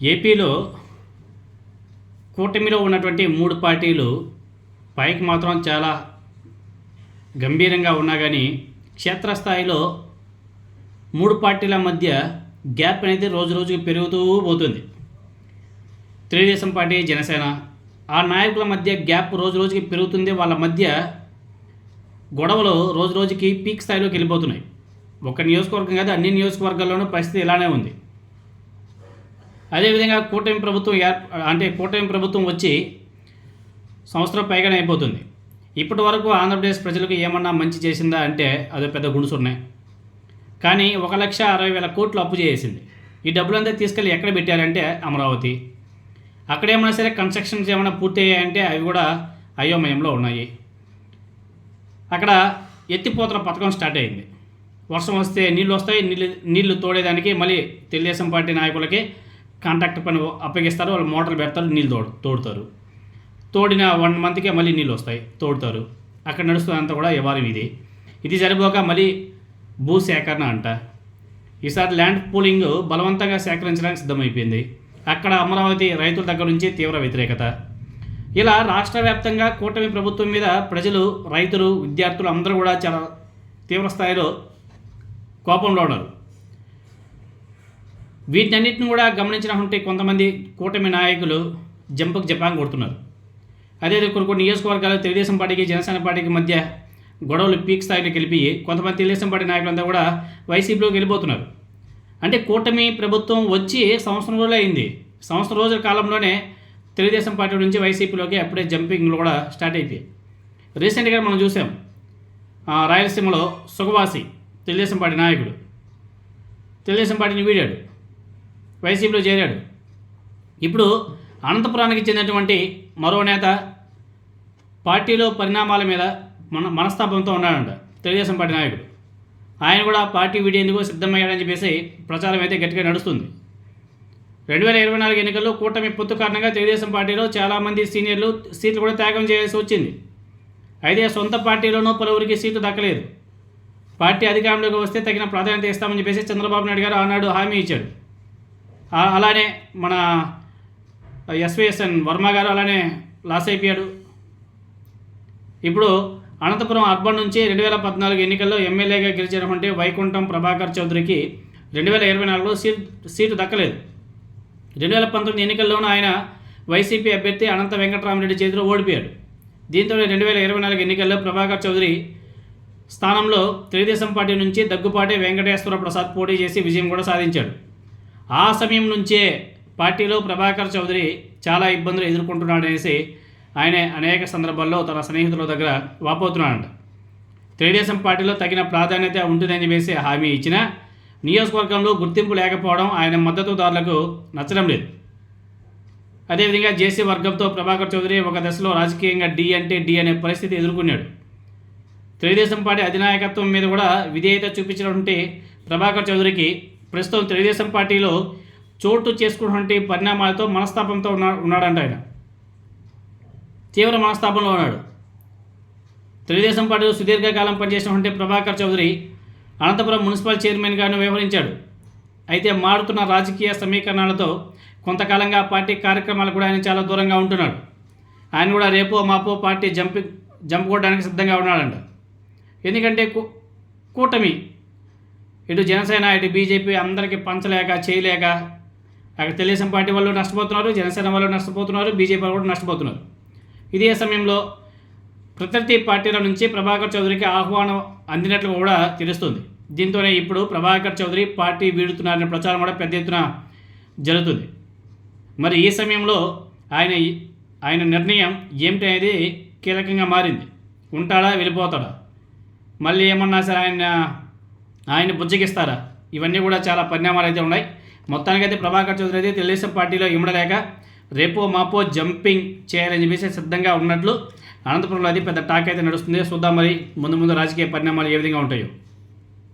ఏపీలో కూటమిలో ఉన్నటువంటి మూడు పార్టీలు పైకి మాత్రం చాలా గంభీరంగా ఉన్నా కానీ క్షేత్రస్థాయిలో మూడు పార్టీల మధ్య గ్యాప్ అనేది రోజు రోజుకి పెరుగుతూ పోతుంది. తెలుగుదేశం పార్టీ జనసేన ఆ నాయకుల మధ్య గ్యాప్ రోజు రోజుకి పెరుగుతుంది వాళ్ళ మధ్య గొడవలు రోజు రోజుకి పీక్ స్థాయిలోకి వెళ్ళిపోతున్నాయి. ఒక నియోజకవర్గం కాదు అన్ని నియోజకవర్గాల్లోనూ పరిస్థితి ఇలానే ఉంది. అదేవిధంగా కూటమి ప్రభుత్వం ఏర్ అంటే కూటమి ప్రభుత్వం వచ్చి సంవత్సరం పైగానే అయిపోతుంది. ఇప్పటి వరకు ఆంధ్రప్రదేశ్ ప్రజలకు ఏమన్నా మంచి చేసిందా అంటే అదో పెద్ద గుణసున్నాయి కానీ ఒక లక్ష అరవై వేల కోట్లు అప్పు చేసింది. ఈ డబ్బులంతా తీసుకెళ్ళి ఎక్కడ పెట్టారంటే అమరావతి. అక్కడేమైనా సరే కన్స్ట్రక్షన్స్ ఏమైనా పూర్తి అయ్యాయంటే అవి కూడా అయోమయంలో ఉన్నాయి. అక్కడ ఎత్తిపోతల పథకం స్టార్ట్ అయింది. వర్షం వస్తే నీళ్ళు వస్తాయి నీళ్ళు నీళ్ళు తోడేదానికి మళ్ళీ తెలుగుదేశం పార్టీ నాయకులకి కాంట్రాక్ట్ పని అప్పగిస్తారు వాళ్ళు మోటార్లు పెడతారు నీళ్ళు తోడు తోడుతారు. తోడిన వన్ మంత్కే మళ్ళీ నీళ్ళు వస్తాయి తోడుతారు. అక్కడ నడుస్తున్నంత కూడా వ్యవహారం ఇది. ఇది సరిపోక మళ్ళీ భూ సేకరణ అంట. ఈసారి ల్యాండ్ పూలింగ్ బలవంతంగా సేకరించడానికి సిద్ధమైపోయింది. అక్కడ అమరావతి రైతుల దగ్గర నుంచి తీవ్ర వ్యతిరేకత. ఇలా రాష్ట్ర వ్యాప్తంగా కూటమి ప్రభుత్వం మీద ప్రజలు రైతులు విద్యార్థులు అందరూ కూడా చాలా తీవ్ర స్థాయిలో కోపంలో ఉన్నారు. వీటన్నిటిని కూడా గమనించిన ఉంటే కొంతమంది కూటమి నాయకులు జంపకు జపాన్ కొడుతున్నారు. అదే కొన్ని కొన్ని నియోజకవర్గాలు తెలుగుదేశం పార్టీకి జనసేన పార్టీకి మధ్య గొడవలు పీక్ స్థాయికి వెళ్ళిపోయి కొంతమంది తెలుగుదేశం పార్టీ నాయకులంతా కూడా వైసీపీలోకి వెళ్ళిపోతున్నారు. అంటే కూటమి ప్రభుత్వం వచ్చి సంవత్సరం రోజులు అయింది. సంవత్సరం రోజుల కాలంలోనే తెలుగుదేశం పార్టీ నుంచి వైసీపీలోకి అప్పుడే జంపింగ్లు కూడా స్టార్ట్ అయిపోయాయి రీసెంట్గా మనం చూసాం రాయలసీమలో సుగవాసి తెలుగుదేశం పార్టీ నాయకుడు. తెలుగుదేశం పార్టీని వీడాడు. వైసీపీలో చేరాడు. ఇప్పుడు అనంతపురానికి చెందినటువంటి మరో నేత పార్టీలో పరిణామాల మీద మన మనస్తాపంతో ఉన్నాడంట తెలుగుదేశం పార్టీ నాయకుడు. ఆయన కూడా పార్టీ వీడేందుకు సిద్ధమయ్యాడని చెప్పేసి ప్రచారం అయితే గట్టిగా నడుస్తుంది. రెండు వేల ఇరవై నాలుగు ఎన్నికల్లో కూటమి పొత్తు కారణంగా తెలుగుదేశం పార్టీలో చాలామంది సీనియర్లు సీట్లు కూడా త్యాగం చేయాల్సి వచ్చింది. అయితే సొంత పార్టీలోనూ పలువురికి సీట్లు దక్కలేదు. పార్టీ అధికారంలోకి వస్తే తగిన ప్రాధాన్యత ఇస్తామని చెప్పేసి చంద్రబాబు నాయుడు గారు ఆనాడు హామీ ఇచ్చాడు. అలానే మన ఎస్విఎస్ఎన్ వర్మ గారు అలానే లాస్ అయిపోయాడు. ఇప్పుడు అనంతపురం అర్బన్ నుంచి రెండు వేల పద్నాలుగు ఎన్నికల్లో ఎమ్మెల్యేగా గెలిచినటువంటి వైకుంఠం ప్రభాకర్ చౌదరికి రెండు వేల ఇరవై నాలుగులో సీట్ సీటు దక్కలేదు. రెండు వేల పంతొమ్మిది ఎన్నికల్లోనూ ఆయన వైసీపీ అభ్యర్థి అనంత వెంకటరామరెడ్డి చేతిలో ఓడిపోయాడు. దీంతో రెండు వేల ఇరవై నాలుగు ఎన్నికల్లో ప్రభాకర్ చౌదరి స్థానంలో తెలుగుదేశం పార్టీ నుంచి దగ్గుపాటి వెంకటేశ్వర ప్రసాద్ పోటీ చేసి విజయం కూడా సాధించాడు. ఆ సమయం నుంచే పార్టీలో ప్రభాకర్ చౌదరి చాలా ఇబ్బందులు ఎదుర్కొంటున్నాడనేసి ఆయన అనేక సందర్భాల్లో తన స్నేహితుల దగ్గర వాపోతున్నాడంట. తెలుగుదేశం పార్టీలో తగిన ప్రాధాన్యత ఉంటుందని చెప్పేసి హామీ ఇచ్చిన నియోజకవర్గంలో గుర్తింపు లేకపోవడం ఆయన మద్దతుదారులకు నచ్చడం లేదు. అదేవిధంగా జేసీ వర్గంతో ప్రభాకర్ చౌదరి ఒక దశలో రాజకీయంగా డి అంటే డి అనే పరిస్థితి ఎదుర్కొన్నాడు. తెలుగుదేశం పార్టీ అధినాయకత్వం మీద కూడా విధేయత చూపించినటువంటి ప్రభాకర్ చౌదరికి ప్రస్తుతం తెలుగుదేశం పార్టీలో చోటు చేసుకున్నటువంటి పరిణామాలతో మనస్తాపంతో ఉన్నా ఉన్నాడంట ఆయన. తీవ్ర మనస్తాపంలో ఉన్నాడు. తెలుగుదేశం పార్టీలో సుదీర్ఘకాలం పనిచేసినటువంటి ప్రభాకర్ చౌదరి అనంతపురం మున్సిపల్ చైర్మన్గాను వ్యవహరించాడు. అయితే మారుతున్న రాజకీయ సమీకరణాలతో కొంతకాలంగా పార్టీ కార్యక్రమాలు కూడా ఆయన చాలా దూరంగా ఉంటున్నాడు. ఆయన కూడా రేపో మాపో పార్టీ జంపి జంప్ కొట్టడానికి సిద్ధంగా ఉన్నాడంట. ఎందుకంటే కూ- కూటమి ఇటు జనసేన ఇటు బీజేపీ అందరికీ పంచలేక చేయలేక అక్కడ తెలుగుదేశం పార్టీ వాళ్ళు నష్టపోతున్నారు జనసేన వాళ్ళు నష్టపోతున్నారు బీజేపీ వాళ్ళు కూడా నష్టపోతున్నారు. ఇదే సమయంలో ప్రత్యర్థి పార్టీల నుంచి ప్రభాకర్ చౌదరికి ఆహ్వానం అందినట్లు కూడా తెలుస్తుంది. దీంతోనే ఇప్పుడు ప్రభాకర్ చౌదరి పార్టీ వీడుతున్నారనే ప్రచారం కూడా పెద్ద ఎత్తున జరుగుతుంది. మరి ఈ సమయంలో ఆయన ఆయన నిర్ణయం ఏమిటి అనేది కీలకంగా మారింది. ఉంటాడా వెళ్ళిపోతాడా? మళ్ళీ ఏమన్నా సరే ఆయన ఆయన బుజ్జగిస్తారా? ఇవన్నీ కూడా చాలా పరిణామాలు అయితే ఉన్నాయి. మొత్తానికైతే ప్రభాకర్ చౌదరి అయితే తెలుగుదేశం పార్టీలో ఇమ్మడలేక రేపో మాపో జంపింగ్ చేయాలని చెప్పేసి సిద్ధంగా ఉన్నట్లు అనంతపురంలో అది పెద్ద టాక్ అయితే నడుస్తుంది. చూద్దాం మరి ముందు ముందు రాజకీయ పరిణామాలు ఏ విధంగా ఉంటాయో.